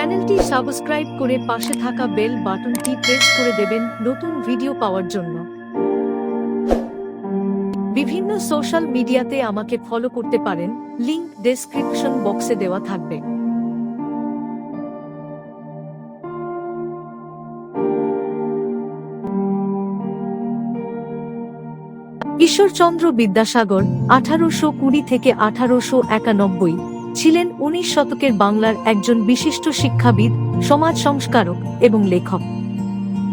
চ্যানেলটি সাবস্ক্রাইব করে পাশে থাকা বেল বাটনটি প্রেস করে দেবেন নতুন ভিডিও পাওয়ার জন্য। বিভিন্ন সোশ্যাল মিডিয়াতে আমাকে ফলো করতে পারেন, লিংক ডেসক্রিপশন বক্সে দেওয়া থাকবে। ঈশ্বরচন্দ্র বিদ্যাসাগর, আঠারোশো কুড়ি থেকে আঠারোশো একানব্বই। ছিলেন উনিশ শতকের বাংলার একজন বিশিষ্ট শিক্ষাবিদ, সমাজ সংস্কারক এবং লেখক।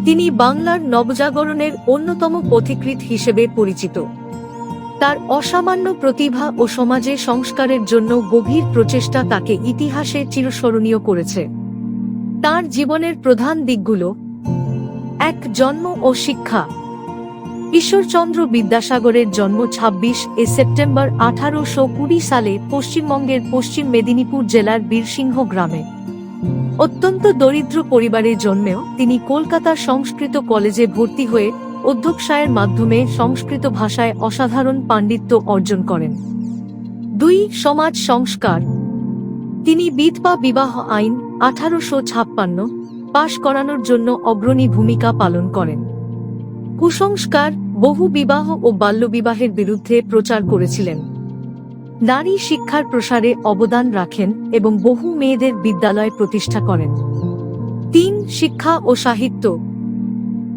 তিনি বাংলার নবজাগরণের অন্যতম পথিকৃৎ হিসেবে পরিচিত। তার অসামান্য প্রতিভা ও সমাজে সংস্কারের জন্য গভীর প্রচেষ্টা তাকে ইতিহাসে চিরস্মরণীয় করেছে। তার জীবনের প্রধান দিকগুলো এক, জন্ম ও শিক্ষা। ঈশ্বরচন্দ্র বিদ্যাসাগরের জন্ম ২৬ এ সেপ্টেম্বর আঠারোশো কুড়ি সালে পশ্চিমবঙ্গের পশ্চিম মেদিনীপুর জেলার বীরসিংহ গ্রামে। অত্যন্ত দরিদ্র পরিবারে জন্মেও তিনি কলকাতার সংস্কৃত কলেজে ভর্তি হয়ে অধ্যক্ষায়ের মাধ্যমে সংস্কৃত ভাষায় অসাধারণ পাণ্ডিত্য অর্জন করেন। দুই সমাজ সংস্কার। তিনি বিধবা বিবাহ আইন আঠারোশো ছাপ্পান্ন পাশ করানোর জন্য অগ্রণী ভূমিকা পালন করেন। কুসংস্কার বহু বিবাহ ও বাল্যবিবাহের বিরুদ্ধে প্রচার করেছিলেন। নারী শিক্ষার প্রসারে অবদান রাখেন এবং বহু মেয়েদের বিদ্যালয় প্রতিষ্ঠা করেন। তিন, শিক্ষা ও সাহিত্য।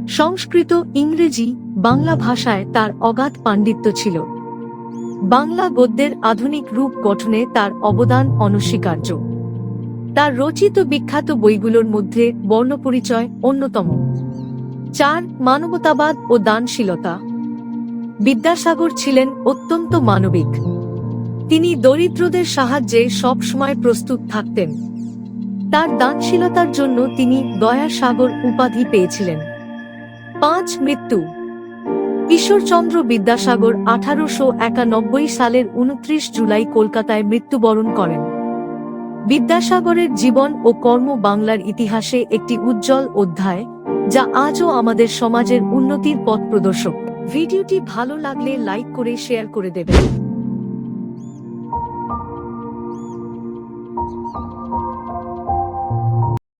সংস্কৃত, ইংরেজি, বাংলা ভাষায় তার অগাধ পাণ্ডিত্য ছিল। বাংলা গদ্যের আধুনিক রূপ গঠনে তার অবদান অনস্বীকার্য। তার রচিত বিখ্যাত বইগুলোর মধ্যে বর্ণপরিচয় অন্যতম। চার, মানবতাবাদ ও দানশীলতা। বিদ্যাসাগর ছিলেন অত্যন্ত মানবিক। তিনি দরিদ্রদের সাহায্যে সবসময় প্রস্তুত থাকতেন। তার দানশীলতার জন্য তিনি দয়া সাগর উপাধি পেয়েছিলেন। পাঁচ, মৃত্যু। ঈশ্বরচন্দ্র বিদ্যাসাগর আঠারোশো একানব্বই সালের উনত্রিশ জুলাই কলকাতায় মৃত্যুবরণ করেন। বিদ্যাসাগরের জীবন ও কর্ম বাংলার ইতিহাসে একটি উজ্জ্বল অধ্যায়। যা আজও আমাদের সমাজের উন্নতির পথ প্রদর্শক। ভিডিওটি ভালো লাগলে লাইক করে, শেয়ার করে দেবেন।